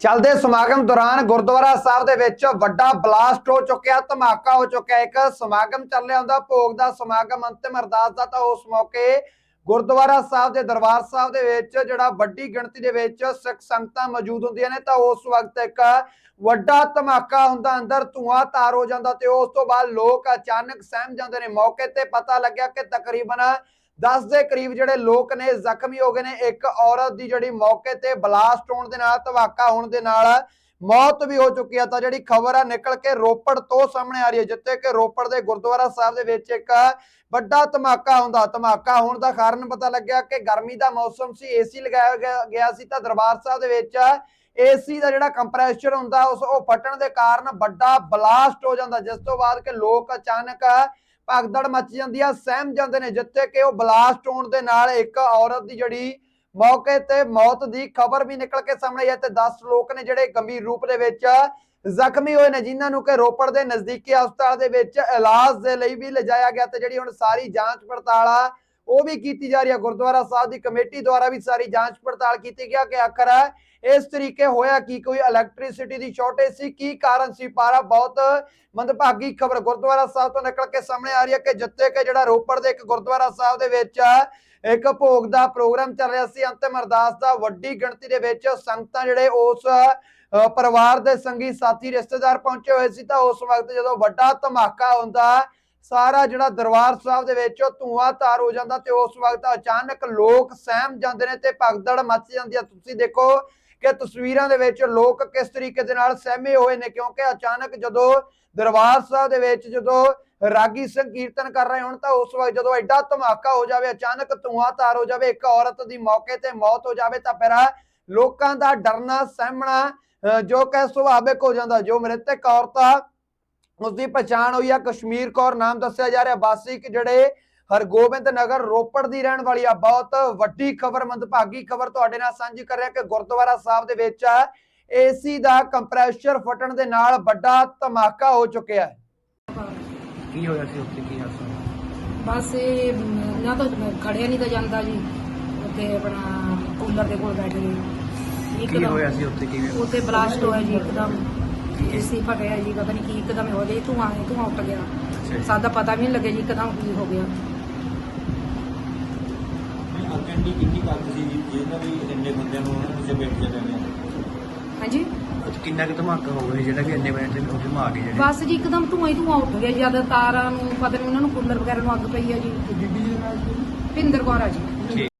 ਚੱਲਦੇ ਸਮਾਗਮ ਦੌਰਾਨ ਗੁਰਦੁਆਰਾ ਸਾਹਿਬ ਦੇ ਵਿੱਚ ਵੱਡਾ ਬਲਾਸਟ ਹੋ ਚੁੱਕਿਆ, ਧਮਾਕਾ ਹੋ ਚੁੱਕਿਆ। ਇੱਕ ਸਮਾਗਮ ਚੱਲ ਰਿਹਾ ਹੁੰਦਾ, ਭੋਗ ਦਾ ਸਮਾਗਮ, ਅੰਤਿਮ ਅਰਦਾਸ ਦਾ। ਤਾਂ ਉਸ ਮੌਕੇ ਗੁਰਦੁਆਰਾ ਸਾਹਿਬ ਦੇ ਦਰਬਾਰ ਸਾਹਿਬ ਦੇ ਵਿੱਚ ਜਿਹੜਾ ਵੱਡੀ ਗਿਣਤੀ ਦੇ ਵਿੱਚ ਸਿੱਖ ਸੰਗਤਾਂ ਮੌਜੂਦ ਹੁੰਦੀਆਂ ਨੇ, ਤਾਂ ਉਸ ਵਕਤ ਇੱਕ ਵੱਡਾ ਧਮਾਕਾ ਹੁੰਦਾ, ਅੰਦਰ ਧੂਆਂ ਤਾਰ ਹੋ ਜਾਂਦਾ ਤੇ ਉਸ ਤੋਂ ਬਾਅਦ ਲੋਕ ਅਚਾਨਕ ਸਹਿਮ ਜਾਂਦੇ ਨੇ। ਮੌਕੇ ਤੇ ਪਤਾ ਲੱਗਿਆ ਕਿ ਤਕਰੀਬਨ 10 ਦੇ ਕਰੀਬ ਜਿਹੜੇ ਲੋਕ ਨੇ, ਜ਼ਖਮੀ ਹੋ ਗਏ ਨੇ। ਇੱਕ ਔਰਤ ਦੀ ਜਿਹੜੀ ਮੌਕੇ ਤੇ ਬਲਾਸਟ ਹੋਣ ਦੇ ਨਾਲ, ਧਮਾਕਾ ਹੋਣ ਦੇ ਨਾਲ ਮੌਤ ਵੀ ਹੋ ਚੁੱਕੀ ਆ। ਤਾਂ ਜਿਹੜੀ ਖਬਰ ਆ, ਨਿਕਲ ਕੇ ਰੋਪੜ ਤੋਂ ਸਾਹਮਣੇ ਆ ਰਹੀ ਹੈ, ਜਿੱਥੇ ਕਿ ਰੋਪੜ ਦੇ ਗੁਰਦੁਆਰਾ ਸਾਹਿਬ ਦੇ ਵਿੱਚ ਇੱਕ ਵੱਡਾ ਧਮਾਕਾ ਹੁੰਦਾ। ਧਮਾਕਾ ਹੋਣ ਦਾ ਕਾਰਨ ਪਤਾ ਲੱਗਿਆ ਕਿ ਗਰਮੀ ਦਾ ਮੌਸਮ ਸੀ, ਏਸੀ ਲਗਾਇਆ ਗਿਆ- ਗਿਆ ਸੀ ਤਾਂ ਦਰਬਾਰ ਸਾਹਿਬ ਦੇ ਵਿੱਚ ਏਸੀ ਦਾ ਜਿਹੜਾ ਕੰਪਰੈਸ਼ਰ ਹੁੰਦਾ, ਉਸ ਉਹ ਫਟਣ ਦੇ ਕਾਰਨ ਵੱਡਾ ਬਲਾਸਟ ਹੋ ਜਾਂਦਾ। ਜਿਸ ਤੋਂ ਬਾਅਦ ਕਿ ਲੋਕ ਅਚਾਨਕ ਭਗਦੜ ਮੱਚ ਜਾਂਦੀ ਆ, ਸਹਿਮ ਜਾਂਦੇ ਨੇ, ਜਿੱਥੇ ਕਿ ਉਹ ਬਲਾਸਟ ਹੋਣ ਦੇ ਨਾਲ ਇੱਕ ਔਰਤ ਦੀ ਜਿਹੜੀ ਮੌਕੇ ਤੇ ਮੌਤ ਦੀ ਖਬਰ ਵੀ ਨਿਕਲ ਕੇ ਸਾਹਮਣੇ ਆਈ ਹੈ ਤੇ 10 ਲੋਕ ਨੇ ਜਿਹੜੇ ਗੰਭੀਰ ਰੂਪ ਦੇ ਵਿੱਚ ਜ਼ਖਮੀ ਹੋਏ ਨੇ, ਜਿਨ੍ਹਾਂ ਨੂੰ ਕਿ ਰੋਪੜ ਦੇ ਨਜ਼ਦੀਕੀ ਹਸਪਤਾਲ ਦੇ ਵਿੱਚ ਇਲਾਜ ਦੇ ਲਈ ਵੀ ਲਿਜਾਇਆ ਗਿਆ ਤੇ ਜਿਹੜੀ ਹੁਣ ਸਾਰੀ ਜਾਂਚ ਪੜਤਾਲ ਆ ਉਹ ਵੀ ਕੀਤੀ ਜਾ ਰਹੀ ਹੈ। ਗੁਰਦੁਆਰਾ ਸਾਹਿਬ ਦੀ ਕਮੇਟੀ ਦੁਆਰਾ ਵੀ ਸਾਰੀ ਜਾਂਚ ਪੜਤਾਲ ਕੀਤੀ ਗਿਆ ਕਿ ਆਖਰ ਇਸ ਤਰੀਕੇ ਹੋਇਆ ਕਿ? ਕੋਈ ਇਲੈਕਟ੍ਰਿਸਿਟੀ ਦੀ ਸ਼ਾਰਟੇਜ ਸੀ? ਕੀ ਕਾਰਨ ਸੀ? ਪਾਰਾ ਬਹੁਤ ਮੰਦਭਾਗੀ ਖਬਰ ਗੁਰਦੁਆਰਾ ਸਾਹਿਬ ਤੋਂ ਨਿਕਲ ਕੇ ਸਾਹਮਣੇ ਆ ਰਹੀ ਹੈ ਕਿ ਜਿੱਥੇ ਕਿ ਜਿਹੜਾ ਰੋਪੜ ਦੇ ਇੱਕ ਗੁਰਦੁਆਰਾ ਸਾਹਿਬ ਦੇ ਵਿੱਚ ਇੱਕ ਭੋਗ ਦਾ ਪ੍ਰੋਗਰਾਮ ਚੱਲ ਰਿਹਾ ਸੀ, ਅੰਤਿਮ ਅਰਦਾਸ ਦਾ ਵੱਡੀ ਗਿਣਤੀ ਦੇ ਵਿੱਚ ਸੰਗਤਾਂ ਜਿਹੜੇ ਉਸ ਪਰਿਵਾਰ ਦੇ ਸੰਗੀ ਸਾਥੀ ਰਿਸ਼ਤੇਦਾਰ ਪਹੁੰਚੇ ਹੋਏ ਸੀ ਤਾਂ ਉਸ ਵਕਤ ਜਦੋਂ ਵੱਡਾ ਧਮਾਕਾ ਹੁੰਦਾ ਸਾਰਾ ਜਿਹੜਾ ਦਰਬਾਰ ਸਾਹਿਬ ਦੇ ਵਿੱਚ ਉਹ ਧੂਆਂ ਤਾਰ ਹੋ ਜਾਂਦਾ ਤੇ ਉਸ ਵਕਤ ਅਚਾਨਕ ਲੋਕ ਸਹਿਮ ਜਾਂਦੇ ਨੇ ਤੇ ਭਗਦੜ ਮੱਚ ਜਾਂਦੀ ਹੈ ਤੁਸੀਂ ਦੇਖੋ ਕਿ ਤਸਵੀਰਾਂ ਦੇ ਵਿੱਚ ਲੋਕ ਕਿਸ ਤਰੀਕੇ ਦੇ ਨਾਲ ਸਹਿਮੇ ਹੋਏ ਨੇ, ਕਿਉਂਕਿ ਅਚਾਨਕ ਜਦੋਂ ਦਰਬਾਰ ਸਾਹਿਬ ਦੇ ਵਿੱਚ ਜਦੋਂ ਰਾਗੀ ਸਿੰਘ ਕੀਰਤਨ ਕਰ ਰਹੇ ਹੋਣ ਤਾਂ ਉਸ ਵਕਤ ਜਦੋਂ ਐਡਾ ਧਮਾਕਾ ਹੋ ਜਾਵੇ, ਅਚਾਨਕ ਧੂਆਂ ਧਾਰ ਹੋ ਜਾਵੇ, ਇੱਕ ਔਰਤ ਦੀ ਮੌਕੇ ਤੇ ਮੌਤ ਹੋ ਜਾਵੇ ਤਾਂ ਫਿਰ ਲੋਕਾਂ ਦਾ ਡਰਨਾ, ਸਹਿਮਣਾ, ਅਹ ਜੋ ਕਿ ਸੁਭਾਵਿਕ ਹੋ ਜਾਂਦਾ, ਜੋ ਮ੍ਰਿਤਕ ਔਰਤਾਂ ਉਸ ਦੀ ਪਛਾਣ ਹੋਈ ਆ। ਕਸ਼ਮੀਰ ਕੌਰ ਨਾਮ ਦੱਸਿਆ ਜਾ ਰਿਹਾ। ਵਾਸੀ ਕਿ ਜਿਹੜੇ ਹਰਗੋਬਿੰਦ ਨਗਰ ਰੋਪੜ ਦੀ ਰਹਿਣ ਵਾਲੀ ਆ। ਬਹੁਤ ਵੱਡੀ ਖਬਰ ਮੰਦਭਾਗੀ ਖਬਰ ਤੁਹਾਡੇ ਨਾਲ ਸਾਂਝੀ ਕਰ ਰਿਹਾ ਕਿ ਗੁਰਦੁਆਰਾ ਸਾਹਿਬ ਦੇ ਵਿੱਚ ਏਸੀ ਦਾ ਕੰਪਰੈਸ਼ਰ ਫਟਣ ਦੇ ਨਾਲ ਵੱਡਾ ਧਮਾਕਾ ਹੋ ਚੁੱਕਿਆ ਹੈ। ਕੀ ਹੋਇਆ ਸੀ ਉੱਥੇ? ਕੀ ਹਾਦਸਾ? ਬਸ ਇਹ ਨਾ ਤਾਂ ਖੜਿਆ ਨਹੀਂ ਤਾਂ ਜਾਂਦਾ ਜੀ। ਉੱਥੇ ਆਪਣਾ ਕੂਲਰ ਦੇ ਕੋਲ ਬੈਠ ਗਏ ਕੀ ਹੋਇਆ ਸੀ ਉੱਥੇ? ਕਿਵੇਂ? ਉੱਥੇ ਬਲਾਸਟ ਹੋਇਆ ਜੀ ਇੱਕਦਮ। ਏਸੀ ਫਟਿਆ ਜੀ ਪਤਾ ਨਹੀਂ ਕੀ ਇੱਕਦਮ ਹੋ ਗਿਆ ਧੂਆਂ ਹੀ ਧੂਆਂ ਉੱਠ ਗਿਆ। ਸਾਡਾ ਪਤਾ ਵੀ ਨਹੀਂ ਲੱਗਿਆ ਜੀ ਇੱਕਦਮ ਕੀ ਹੋ ਗਿਆ। ਅਕੈਂਡੀ ਕਿੰਨੀ ਕੱਟ ਸੀ ਜੀ ਜਿਹਨਾਂ ਵੀ ਇੰਨੇ ਬੰਦਿਆਂ ਨੂੰ ਉਹਨਾਂ ਦੇ ਬੈਠ ਜਾਂਦੇ ਨੇ ਹਾਂਜੀ? ਕਿੰਨਾ ਕੁ ਧਮਾਕਾ ਹੋ ਗਿਆ ਜਿਹੜਾ ਕਿ ਇੰਨੇ ਉੱਥੇ ਮਾਰ ਗਏ ਜਿਹੜੇ? ਬਸ ਜੀ ਇੱਕਦਮ ਧੂਆਂ ਹੀ ਧੂਆਂ ਉੱਠ ਗਿਆ ਜਦ ਤਾਰਾਂ ਨੂੰ ਪਤਾ ਨਹੀਂ ਉਹਨਾਂ ਨੂੰ ਕੂਲਰ ਵਗੈਰਾ ਨੂੰ ਅੱਗ ਪਈ ਆ ਜੀ। ਭਿੰਦਰ ਕੌਰ ਆ ਜੀ। ਠੀਕ।